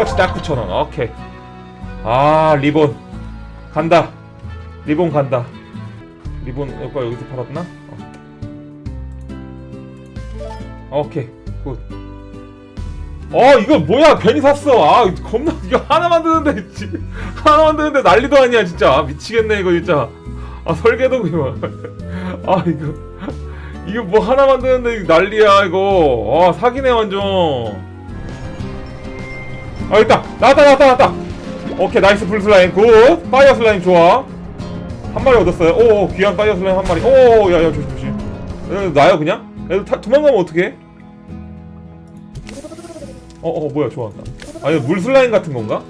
그렇지 딱 9,000원 오케이. 아 리본. 간다. 리본 간다. 리본 오빠 여기서 팔았나? 어. 오케이. 굿. 어 이거 뭐야? 괜히 샀어. 아 겁나 이거 하나 만드는데 지- 하나 만드는데 난리도 아니야 진짜. 아, 미치겠네 이거 진짜. 아 설계도 그만. 아 이거. 이거 뭐 하나 만드는데 난리야 이거. 아 사기네 완전 아 있다. 나왔다 나왔다 나왔다. 오케이 나이스 불 슬라임. 굿. 파이어 슬라임 좋아. 한 마리 얻었어요. 오 귀한 파이어 슬라임 한 마리. 오 야야 조심 조심. 야, 나요 그냥? 야, 타, 도망가면 어떡해? 어어 뭐야 좋아한다 아 이거 물 슬라임 같은 건가?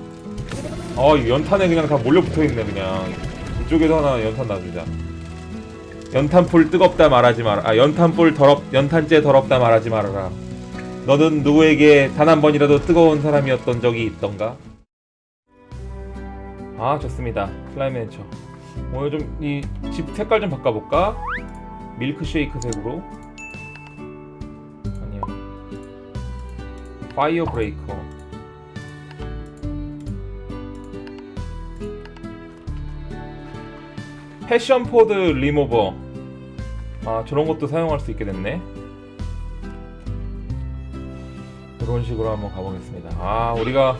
아 이거 연탄에 그냥 다 몰려 붙어있네 그냥. 이쪽에도 하나 연탄 놔주자. 연탄불 뜨겁다 말하지 마라. 아 연탄불 더럽 연탄재 더럽다 말하지 말아라 너는 누구에게 단 한 번이라도 뜨거운 사람이었던 적이 있던가? 아 좋습니다. 클라이맨처. 오늘 좀 이 집 색깔 좀 바꿔볼까? 밀크쉐이크 색으로. 아니야 파이어 브레이커. 패션 포드 리모버. 아 저런 것도 사용할 수 있게 됐네 이런 식으로 한번 가보겠습니다 아 우리가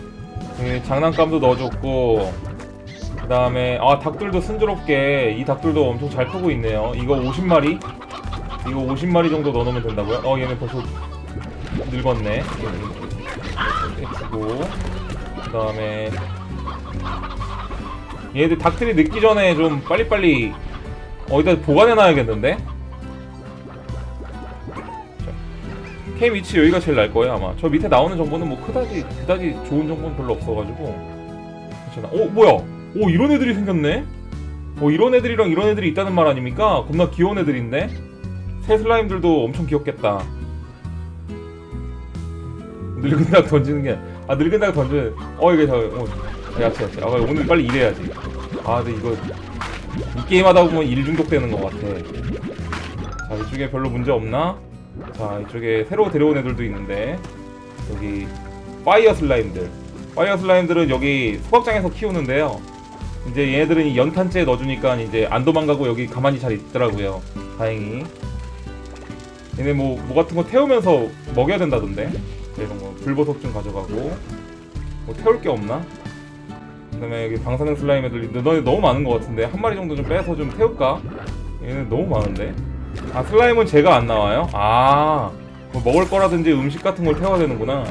이 장난감도 넣어줬고 그 다음에 아 닭들도 순조롭게 이 닭들도 엄청 잘 크고 있네요 이거 50마리 이거 50마리 정도 넣어놓으면 된다고요? 어 얘네 벌써 늙었네 주고 그 다음에 얘들 닭들이 늙기 전에 좀 빨리빨리 어디다 보관해놔야겠는데? 캠 위치 여기가 제일 날 거예요 아마. 저 밑에 나오는 정보는 뭐 그다지 그다지 좋은 정보는 별로 없어가지고. 괜찮아. 어 뭐야? 오 이런 애들이 생겼네? 어 이런 애들이랑 이런 애들이 있다는 말 아닙니까? 겁나 귀여운 애들인데? 새 슬라임들도 엄청 귀엽겠다. 늙은 닭 던지는 게 아 늙은 닭 던지는 어 이게 저 어, 야채 야채 아 오늘 빨리 일해야지. 아 근데 이거 이 게임 하다 보면 일 중독되는 것 같아. 자 이쪽에 별로 문제 없나 자 이쪽에 새로 데려온 애들도 있는데 여기 파이어 슬라임들. 파이어 슬라임들은 여기 소각장에서 키우는데요. 이제 얘네들은 이 연탄재에 넣어주니까 이제 안 도망가고 여기 가만히 잘 있더라고요. 다행히. 얘네 뭐, 뭐 같은 거 태우면서 먹여야 된다던데? 이런 거 불보석 좀 가져가고. 뭐 태울 게 없나? 그 다음에 여기 방사능 슬라임 애들 너네 너무 많은 것 같은데 한 마리 정도 좀 빼서 좀 태울까? 얘는 너무 많은데 아 슬라임은 제가 안 나와요? 아, 뭐 먹을 거라든지 음식 같은 걸 태워야 되는구나.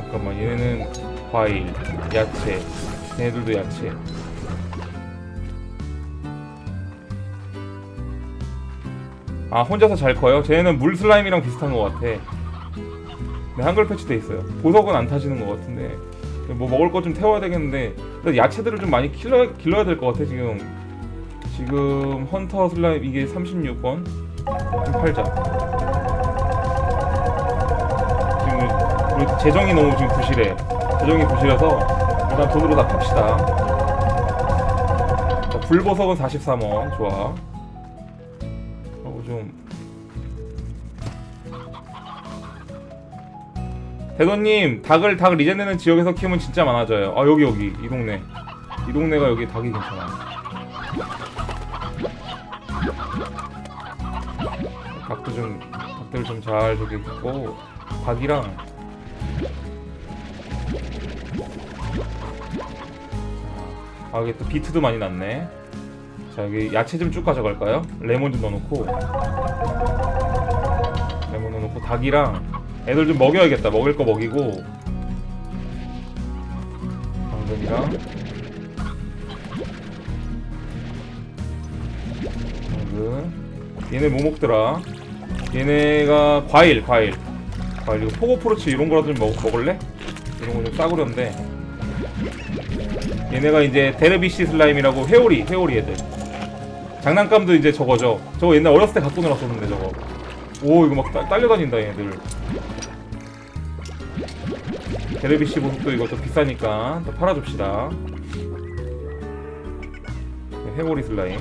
잠깐만, 얘네는 과일, 야채, 얘네들도 야채. 아, 혼자서 잘 커요? 쟤네는 물 슬라임이랑 비슷한 것 같아. 네, 한글 패치 돼 있어요. 보석은 안 타시는 것 같은데. 뭐 먹을 거 좀 태워야 되겠는데, 야채들을 좀 많이 길러, 길러야 될 것 같아, 지금. 지금 헌터 슬라임 이게 36원 좀 팔자. 지금 우리 재정이 너무 지금 부실해. 재정이 부실해서 일단 돈으로 다 팝시다. 자, 불보석은 43원. 좋아. 그리고 좀 대도님 닭을 닭 리젠되는 지역에서 키우면 진짜 많아져요. 아 여기 여기. 이 동네. 이 동네가 여기 닭이 괜찮아 좀 닭들 좀 잘 저기 있고 닭이랑 아 여기 또 비트도 많이 났네. 자 여기 야채 좀 쭉 가져갈까요? 레몬 좀 넣어놓고. 레몬 넣어놓고 닭이랑 애들 좀 먹여야겠다. 먹을 거 먹이고. 당근이랑. 당근. 얘네 뭐 먹더라? 얘네가 과일, 과일. 과일 이거 포고 프로치 이런 거라도 좀 먹, 먹을래? 이런 거 좀 싸구려인데. 얘네가 이제 데르비시 슬라임이라고 회오리, 회오리 애들. 장난감도 이제 저거죠. 저거 옛날 어렸을 때 갖고 놀았었는데 저거. 오 이거 막 딸- 딸려다닌다 얘네들. 데르비시 보석도 이거 또 비싸니까 또 팔아줍시다. 네, 회오리 슬라임.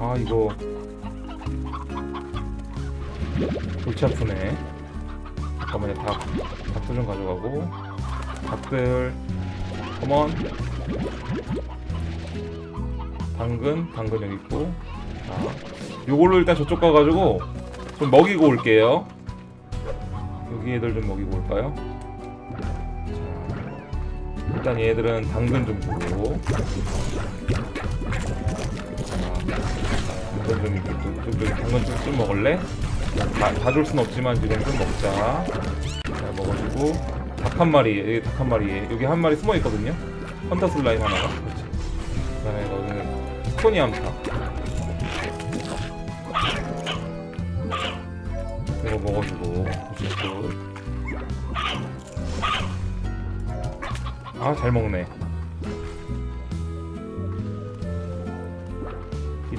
아 이거. 골치 아프네. 잠깐만요. 닭 닭도 좀 가져가고. 닭들. 컴온 당근 당근 여기 있고. 자 요걸로 일단 저쪽 가가지고 좀 먹이고 올게요. 여기 애들 좀 먹이고 올까요? 자 일단 얘들은 당근 좀 주고 좀 좀, 좀, 좀 당근 좀, 좀 먹을래? 다줄 순 없지만 지금 좀 먹자. 잘 먹어주고 닭 한 마리, 여기 닭 한 마리, 여기 한 마리 숨어 있거든요. 헌터 슬라임 하나가. 그렇지. 그 다음에 여기는 스토니 암탉. 이거 먹어주고 굿굿. 아 잘 먹네.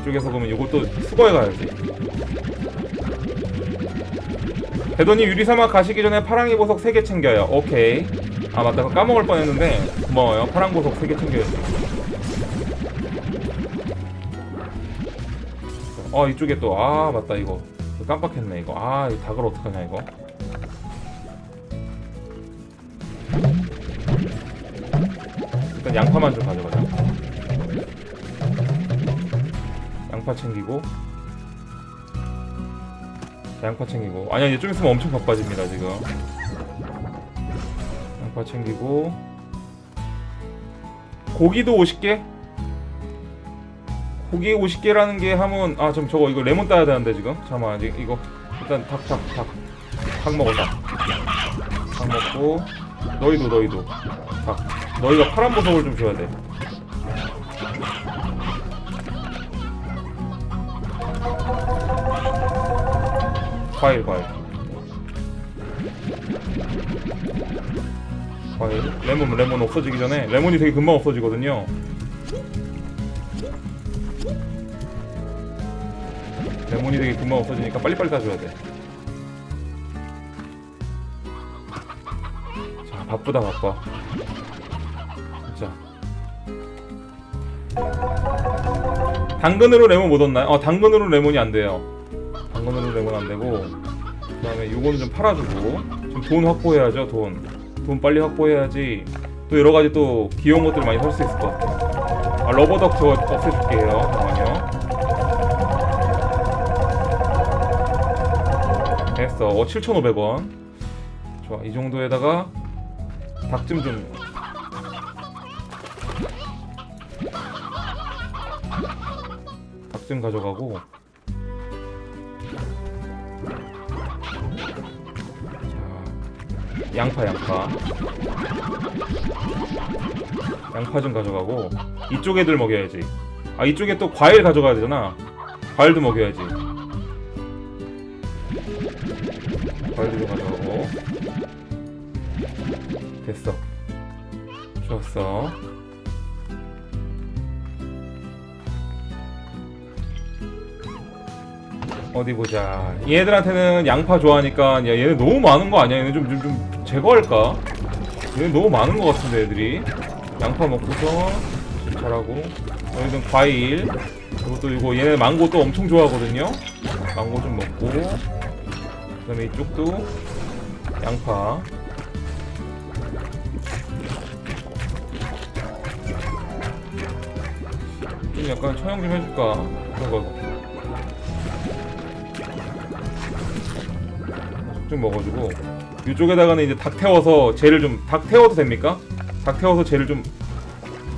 이쪽에서 보면 이것도 수거해 가야지. 대도님 유리사막 가시기 전에 파랑이 보석 3개 챙겨요. 오케이. 아 맞다. 까먹을 뻔했는데 고마워요. 파랑 보석 3개 챙겨야지. 어 이쪽에 또 아 맞다 이거 깜빡했네 이거 아이 닭을 어떡하냐 이거 일단 양파만 좀 양파 챙기고. 자, 양파 챙기고. 아니야 이제 좀 있으면 엄청 바빠집니다 지금. 양파 챙기고. 고기도 50개? 고기 50개라는 게 하면 아 좀 저거 이거 레몬 따야 되는데 지금? 잠깐만 이거 일단 닭 닭 닭. 닭 먹어 닭닭 먹고. 너희도 너희도. 닭. 너희가 파란 보석을 좀 줘야 돼 과일 과일 과일 레몬 레몬 없어지기 전에 레몬이 되게 금방 없어지거든요 레몬이 되게 금방 없어지니까 빨리빨리 따줘야 돼. 자, 바쁘다 바빠. 자. 당근으로 레몬 못 얻나요? 어, 당근으로 레몬이 안 돼요. 안 되고. 그다음에 요거는 좀 팔아주고. 지금 돈 확보해야죠, 돈. 돈 빨리 확보해야지. 또 여러 가지 또 귀여운 것들 많이 살 수 있을 것 같아. 아, 러버덕 저거 없애줄게요. 잠깐만요. 됐어. 어, 7,500원. 좋아. 이 정도에다가 닭찜 좀. 닭찜 가져가고. 양파, 양파. 양파 좀 가져가고. 이쪽 애들 먹여야지. 아, 이쪽에 또 과일 가져가야 되잖아. 과일도 먹여야지. 과일도 가져가고 됐어 좋았어 어디 보자 얘들한테는 양파 좋아하니까 야 얘네 너무 많은 거 아니야 얘네 좀, 좀, 좀 제거할까? 얘네 너무 많은 거 같은데 애들이. 양파 먹고서 좀 잘하고. 여기는 과일. 또 이거 얘네 망고 또 엄청 좋아하거든요. 망고 좀 먹고. 그 다음에 이쪽도 양파. 좀 약간 처형 좀 해줄까? 그런 거. 좀 먹어주고 이쪽에다가는 이제 닭 태워서 젤을 좀닭 태워도 됩니까? 닭 태워서 젤을 좀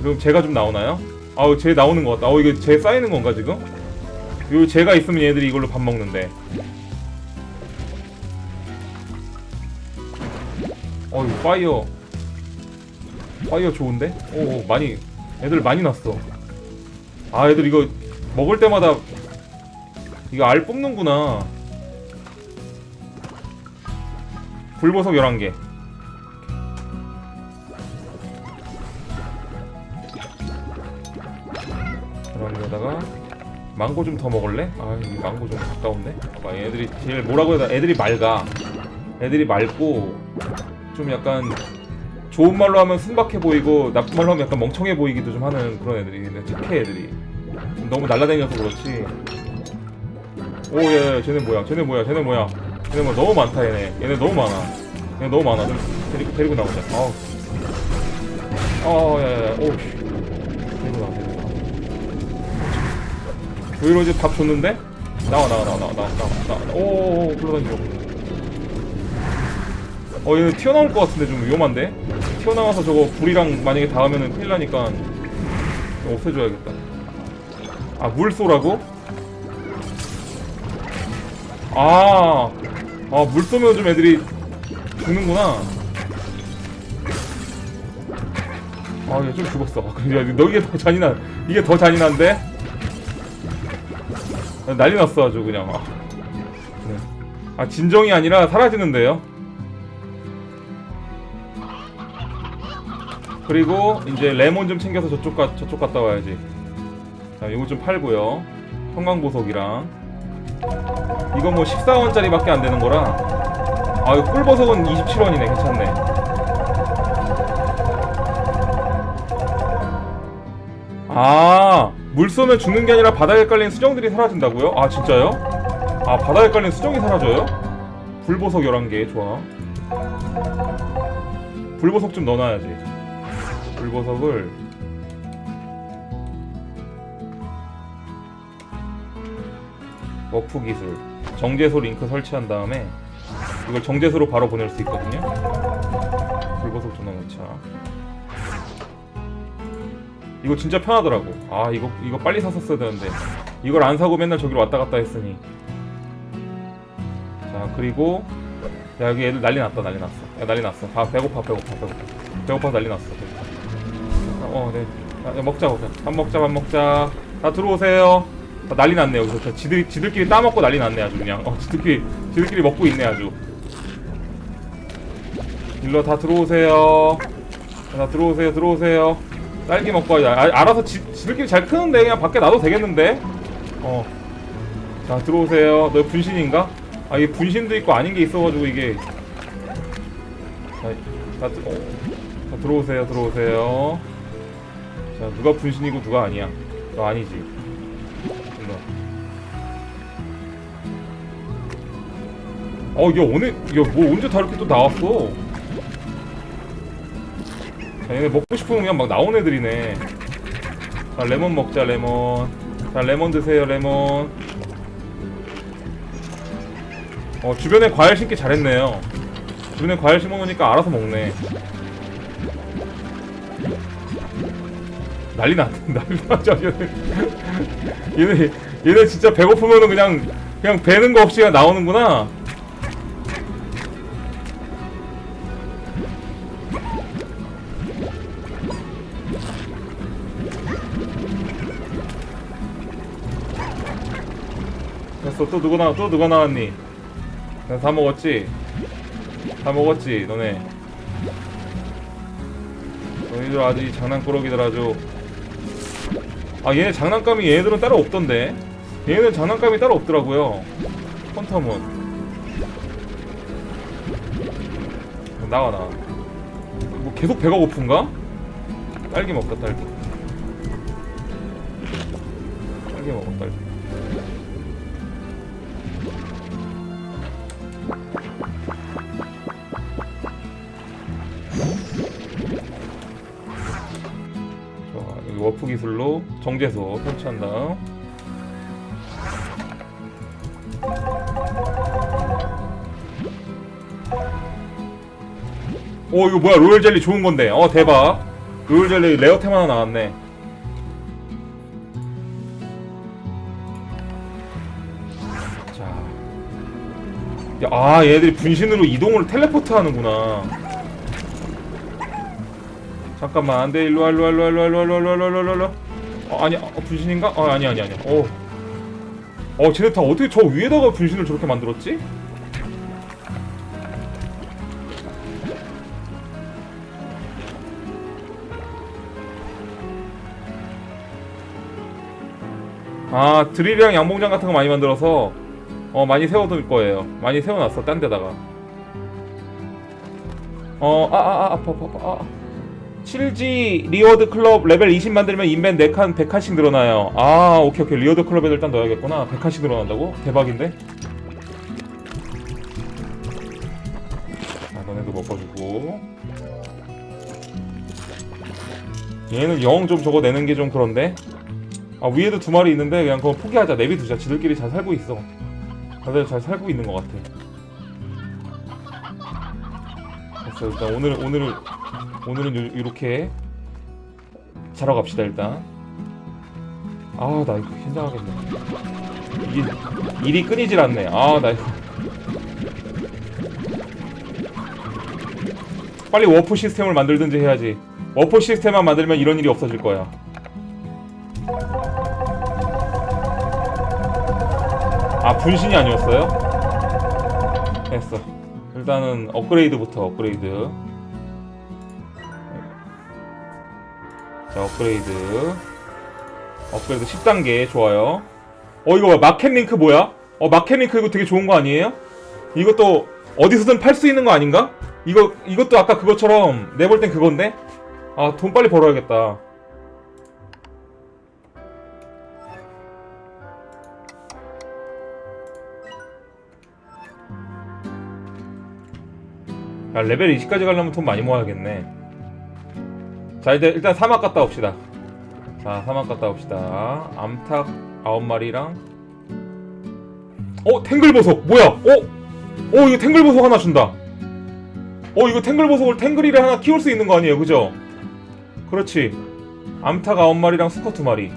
그럼 제가 좀 나오나요? 아우 제 나오는 것 같다. 어 이게 제 쌓이는 건가 지금? 요 제가 있으면 얘들이 이걸로 밥 먹는데. 어이 파이어 파이어 좋은데? 오 많이 애들 많이 났어 아 애들 이거 먹을 때마다 이거 알 뽑는구나 불보석 11개 그런 데다가 망고 좀 더 먹을래? 아, 이 망고 좀 가까운데? 봐봐, 애들이 제일 뭐라고 해야 돼? 애들이 맑아. 애들이 맑고 좀 약간 좋은 말로 하면 순박해 보이고 나쁜 말로 하면 약간 멍청해 보이기도 좀 하는 그런 애들이 근데 착해 애들이 좀 너무 날라다녀서 그렇지 오예 쟤네 뭐야 쟤네 뭐야 쟤네 뭐야 쟤네 뭐 너무 많다 얘네. 얘네 너무 많아. 얘네 너무 많아. 좀 데리고, 데리고 나오자. 아우. 어야야야. 오 씨. 데리고 나와 데리고 나와. 여기로 이제 밥 줬는데? 나와 나와 나와 나와 나와 나와 나와. 오오오 굴러다니죠. 어 얘네 튀어나올 것 같은데 좀 위험한데? 튀어나와서 저거 불이랑 만약에 닿으면은 큰일 나니까 좀 없애줘야겠다. 아 물 쏘라고? 아, 아, 물 쏘면 좀 애들이 죽는구나. 아, 얘 좀 죽었어. 아, 근데 너 이게 더 잔인한, 이게 더 잔인한데? 아, 난리 났어, 아주 그냥. 아, 네. 아 진정이 아니라 사라지는데요? 그리고 이제 레몬 좀 챙겨서 저쪽 가, 저쪽 갔다 와야지. 자, 이거 좀 팔고요. 형광보석이랑. 이거 뭐 14원짜리밖에 안 되는 거라. 아 이거 꿀버섯은 27원이네. 괜찮네. 아 물 쏘면 죽는 게 아니라 바닥에 깔린 수정들이 사라진다고요? 아 진짜요? 아 바닥에 깔린 수정이 사라져요? 불보석 11개 좋아. 불보석 좀 넣어놔야지. 불보석을. 워프 기술 정제소 링크 설치한 다음에 이걸 정제소로 바로 보낼 수 있거든요. 전화 넣자 이거 진짜 편하더라고. 아 이거 이거 빨리 샀었어야 되는데. 이걸 안 사고 맨날 저기로 왔다 갔다 했으니. 자 그리고 야 여기 애들 난리 났다 난리 났어. 야 난리 났어. 아 배고파 배고파 배고파. 배고파 난리 났어. 어네. 야, 먹자 먹자. 밥 먹자 밥 먹자. 다 들어오세요 아, 난리 났네 여기서 저 지들 지들끼리 따먹고 난리 났네 아주 그냥. 어 지들끼리 지들끼리 먹고 있네 아주. 일로 다 들어오세요. 다 들어오세요 들어오세요. 딸기 먹고 아, 알아서 지, 지들끼리 잘 크는데 그냥 밖에 놔도 되겠는데? 어자 들어오세요. 너 분신인가? 아 이게 분신도 있고 아닌 게 있어가지고 이게. 자, 다, 들- 어, 자 들어오세요 들어오세요. 자 누가 분신이고 누가 아니야. 너 아니지 어, 야, 오늘, 야, 뭐 언제 다 이렇게 또 나왔어? 자, 얘네 먹고 싶으면 그냥 막 나온 애들이네. 자, 레몬 먹자, 레몬. 자, 레몬 드세요, 레몬. 어, 주변에 과일 심기 잘했네요. 주변에 과일 심어놓으니까 알아서 먹네. 난리 났, 난리 났죠, 얘네. 얘네, 얘네 진짜 배고프면은 그냥, 그냥 배는 거 없이 나오는구나. 또 누가 나, 또 누가 나왔니? 나다 먹었지? 다 먹었지, 너네. 너희들 아주 장난꾸러기들 아주. 아 얘네 장난감이 얘네들은 따로 없던데 얘네는 장난감이 따로 없더라고요 퀀텀은 나와 나와 뭐 계속 배가 고픈가? 딸기 먹자 딸기 딸기 먹어 딸기 기술로 정제소 설치한 다음 오 이거 뭐야? 로열 젤리 좋은 건데. 어 대박. 로열 젤리 레어템 하나 나왔네. 자. 야, 아 얘들이 분신으로 이동을 텔레포트 하는구나 잠깐만 안돼 일로와 일로와 일로와 일로와 일로와 일로와 일로와 일로와 일로와 일로와 어 아니 어, 분신인가? 어 아니 아니 아니 어. 어 쟤네 다 어떻게 저 위에다가 분신을 저렇게 만들었지? 아 드릴이랑 양봉장 같은 거 많이 만들어서 어 많이 세워둘 거예요 많이 세워놨어 딴 데다가 어아아 아 아, 아파 아파 아파 아. 7G 리워드 클럽 레벨 20 만들면 인벤 4칸 100칸씩 늘어나요. 아, 오케이 오케이. 리워드 클럽에 일단 넣어야겠구나. 100칸씩 늘어난다고? 대박인데? 아, 너네도 먹어주고. 얘는 영 좀 저거 내는 게 좀 그런데? 아, 위에도 두 마리 있는데 그냥 그거 포기하자. 내비두자. 지들끼리 잘 살고 있어. 다들 잘 살고 있는 것 같아. 됐어. 일단 오늘 오늘 오늘은 요, 이렇게 자러 갑시다 일단. 아 나 이거 긴장하겠네. 이게 일이 끊이질 않네. 아 나 이거. 빨리 워프 시스템을 만들든지 해야지. 워프 시스템만 만들면 이런 일이 없어질 거야. 아 분신이 아니었어요? 됐어. 일단은 업그레이드부터 업그레이드. 자 업그레이드. 업그레이드 10단계 좋아요. 어 이거 봐 마켓 링크 뭐야? 어 마켓 링크 이거 되게 좋은 거 아니에요? 이것도 어디서든 팔 수 있는 거 아닌가? 이거 이것도 아까 그것처럼 내볼 땐 그건데? 아 돈 빨리 벌어야겠다. 야, 레벨 20까지 가려면 돈 많이 모아야겠네. 자, 이제 일단 사막 갔다 옵시다. 자, 사막 갔다 옵시다. 암탉 9마리랑 어, 탱글보석. 뭐야? 어? 어, 이거 탱글보석 하나 준다. 어, 이거 탱글보석을 탱글이를 하나 키울 수 있는 거 아니에요? 그죠? 그렇지. 암탉 9마리랑 수컷 2마리.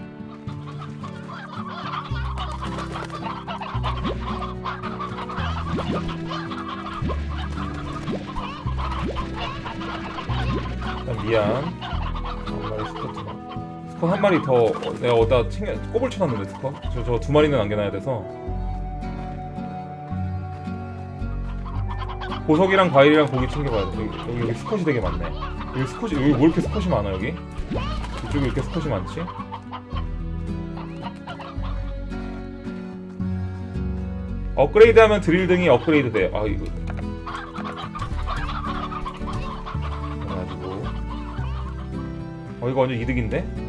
아, 미안. 스쿼트 한 마리 더 어, 내가 어디다 챙겨 꼽을 쳐놨는데 스쿼. 저저 두 마리는 남겨놔야 돼서. 보석이랑 과일이랑 고기 챙겨가야 돼. 여기, 여기, 여기 스쿼시 되게 많네. 여기 스쿼시 여기 왜 이렇게 스쿼시 많아 여기? 이쪽에 이렇게 스쿼시 많지? 업그레이드하면 드릴 등이 업그레이드 돼요. 아 이거. 그래가지고 어 이거 완전 이득인데?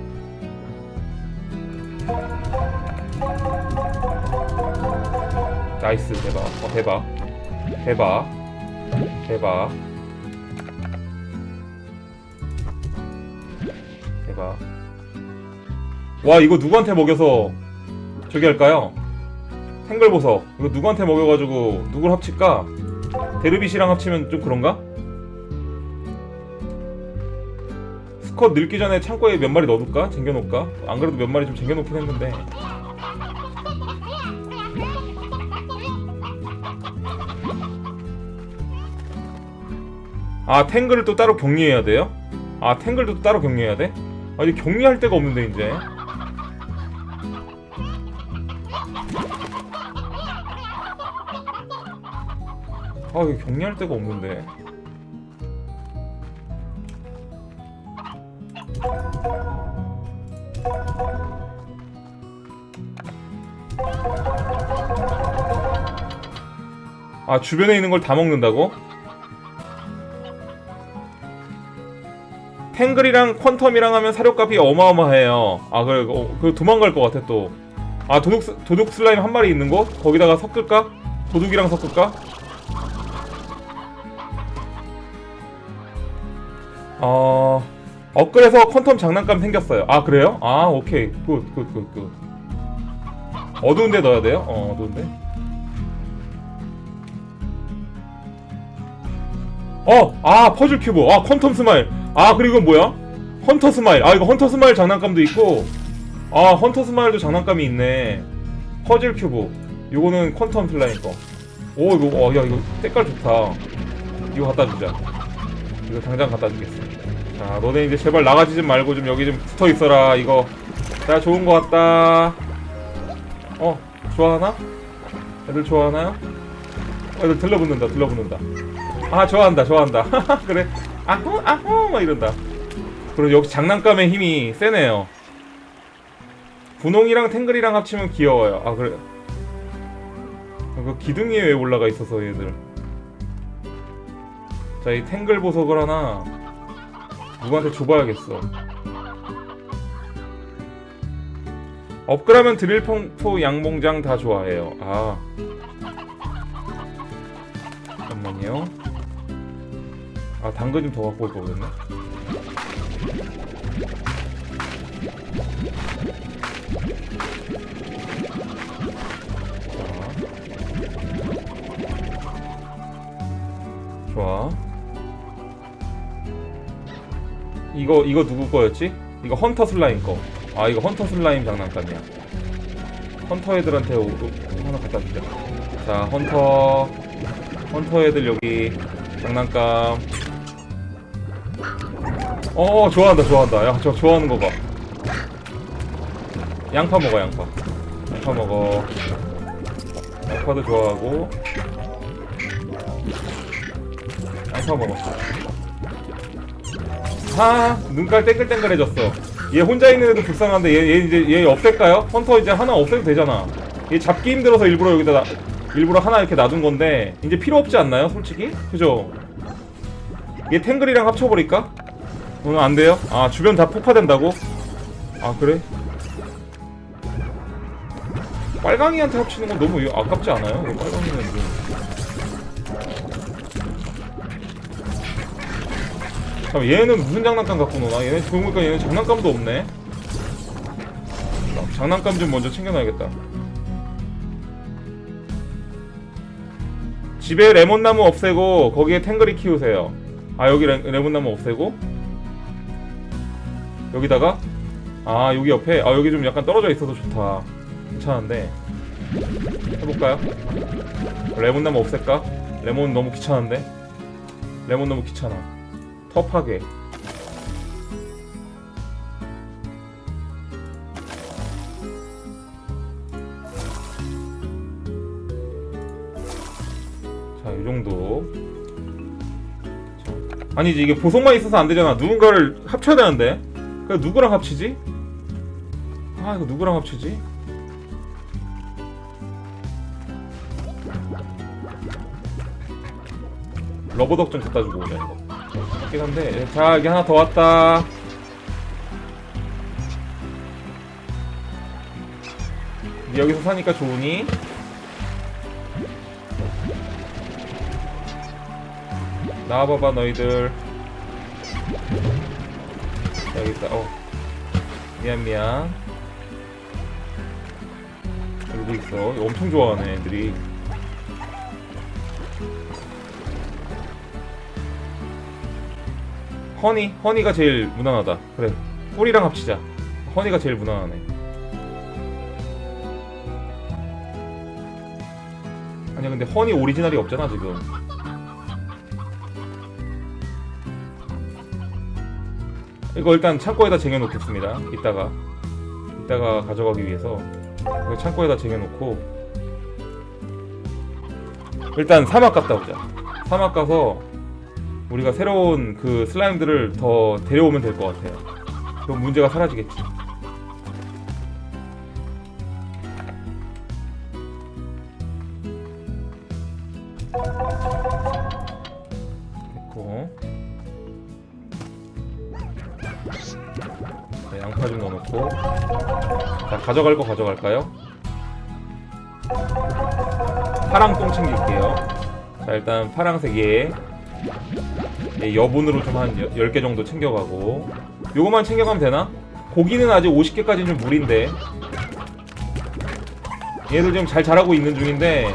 나이스 대박 어 대박 대박 대박 대박 와 이거 누구한테 먹여서 저기 할까요? 탱글보석 이거 누구한테 먹여가지고 누굴 합칠까? 데르빗이랑 합치면 좀 그런가? 스컷 늙기 전에 창고에 몇 마리 넣어둘까? 쟁겨놓을까? 안 그래도 몇 마리 좀 쟁겨놓긴 했는데 아 탱글을 또 따로 격리해야 돼요? 아 탱글도 또 따로 격리해야 돼? 아 이제 격리할 데가 없는데 이제 아 이거 격리할 데가 없는데 아 주변에 있는 걸 다 먹는다고? 탱글이랑 퀀텀이랑 하면 사료값이 어마어마해요. 아 그래 어, 그 도망갈 것 같아 또. 아 도둑 스- 도둑 슬라임 한 마리 있는 곳 거기다가 섞을까? 도둑이랑 섞을까? 어 업글에서 퀀텀 장난감 생겼어요. 아 그래요? 아 오케이 굿 굿 굿 굿. 어두운데 넣어야 돼요? 어 어두운데. 어! 아 퍼즐 큐브 아 퀀텀 스마일 아 그리고 뭐야? 헌터 스마일. 아 이거 헌터 스마일 장난감도 있고. 아 헌터 스마일도 장난감이 있네. 퍼즐 큐브. 요거는 퀀텀 슬라임 거오 이거 어야 이거 색깔 좋다. 이거 갖다 주자. 이거 당장 갖다 주겠어. 자 너네 이제 제발 나가지 좀 말고 좀 여기 좀 붙어 있어라 이거. 나 좋은 거 같다. 어 좋아하나? 애들 좋아하나요? 어, 애들 들러붙는다 들러붙는다. 아 좋아한다 좋아한다. 그래 아후 아후 막 이런다 그리고 역시 장난감의 힘이 세네요 분홍이랑 탱글이랑 합치면 귀여워요 아 그래 그 기둥 위에 올라가 있어서 얘들 자 이 탱글 보석을 하나 누구한테 줘봐야겠어. 업그라면 드릴펑포 양봉장 다 좋아해요. 아. 잠깐만요. 아, 당근 좀 더 갖고 올 거거든요. 자. 좋아. 이거 이거 누구 거였지? 이거 헌터 슬라임 거. 아 이거 헌터 슬라임 장난감이야. 헌터 애들한테 오, 오, 하나 갖다 주자. 자 헌터 헌터 애들 여기 장난감. 어 좋아한다 좋아한다. 야 저 좋아하는 거 봐. 양파 먹어 양파. 양파 먹어. 양파도 좋아하고. 양파 먹어. 아 눈깔 땡글땡글해졌어 얘 혼자 있는 애도 불쌍한데 얘, 얘 이제 얘 없앨까요? 헌터 이제 하나 없애도 되잖아 얘 잡기 힘들어서 일부러 여기다 나, 일부러 하나 이렇게 놔둔 건데 이제 필요 없지 않나요 솔직히? 그죠? 얘 탱글이랑 합쳐버릴까? 오늘 안 돼요? 아 주변 다 폭파된다고? 아 그래? 빨강이한테 합치는 건 너무 아깝지 않아요? 빨강이는 좀잠 얘는 무슨 장난감 갖고 노나? 얘네 지금 보니까 얘는 장난감도 없네. 장난감 좀 먼저 챙겨놔야겠다. 집에 레몬나무 없애고 거기에 탱글이 키우세요. 아 여기 레, 레몬나무 없애고 여기다가 아 여기 옆에 아 여기 좀 약간 떨어져 있어서 좋다. 괜찮은데 해볼까요? 레몬나무 없앨까? 레몬 너무 귀찮은데? 레몬 너무 귀찮아. 텁하게 자, 이 정도. 자, 아니지, 이게 보석만 있어서 안 되잖아. 누군가를 합쳐야 되는데. 그 누구랑 합치지? 아, 이거 누구랑 합치지? 러버덕 좀 갖다 주고 오자, 이거. 맞긴 한데 자 여기 하나 더 왔다 니 여기서 사니까 좋으니 나와봐봐 너희들 자, 여기 있다. 어. 미안 미안. 울고 있어. 엄청 좋아하네 애들이. 허니 허니가 제일 무난하다. 그래. 꿀이랑 합치자. 허니가 제일 무난하네. 아니야 근데 허니 오리지널이 없잖아 지금 이거 일단 창고에다 쟁여놓겠습니다. 이따가. 이따가 가져가기 위해서. 창고에다 쟁여놓고. 일단 사막 갔다 오자. 사막 가서 우리가 새로운 그 슬라임들을 더 데려오면 될 것 같아요. 그럼 문제가 사라지겠지. 가져갈 거 가져갈까요? 파랑 똥 챙길게요. 자, 일단 파랑색에 예, 여분으로 좀 한 10개 정도 챙겨가고 요거만 챙겨가면 되나? 고기는 아직 50개까지는 좀 무리인데 얘들 지금 잘 자라고 있는 중인데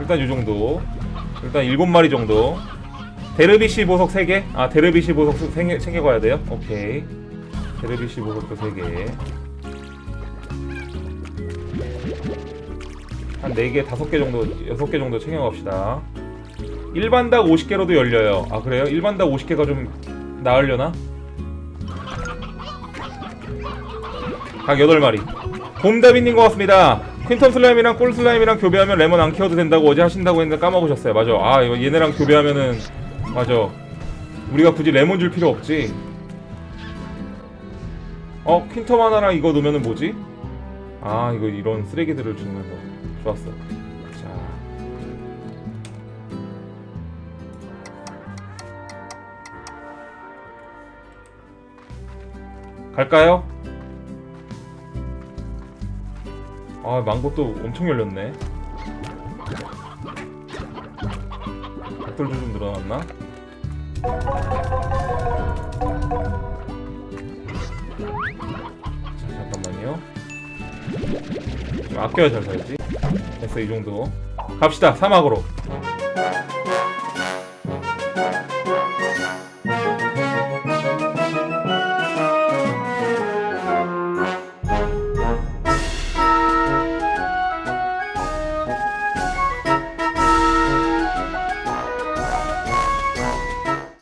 일단 요 정도 일단 7마리 정도 데르비시 보석 3개? 아 데르비시 보석 챙겨, 챙겨가야 돼요? 오케이 데르비시 보석도 3개 한 4개, 5개 정도, 6개 정도 챙겨갑시다. 일반 닭 50개로도 열려요. 아, 그래요? 일반 닭 50개가 좀 나으려나? 닭 8마리. 곰다비님 고맙습니다. 퀸텀 슬라임이랑 꿀 슬라임이랑 교배하면 레몬 안 키워도 된다고 어제 하신다고 했는데 까먹으셨어요. 맞아. 아, 얘네랑 교배하면은, 맞아 우리가 굳이 레몬 줄 필요 없지 어? 퀸텀 하나랑 이거 놓으면 뭐지? 아 이거 이런 쓰레기들을 주는 거 좋았어 자 갈까요? 아 망고도 엄청 열렸네 닭돌도 좀 늘어났나? 자 잠깐만요. 좀 아껴야 잘 살지? 됐어 이 정도. 갑시다 사막으로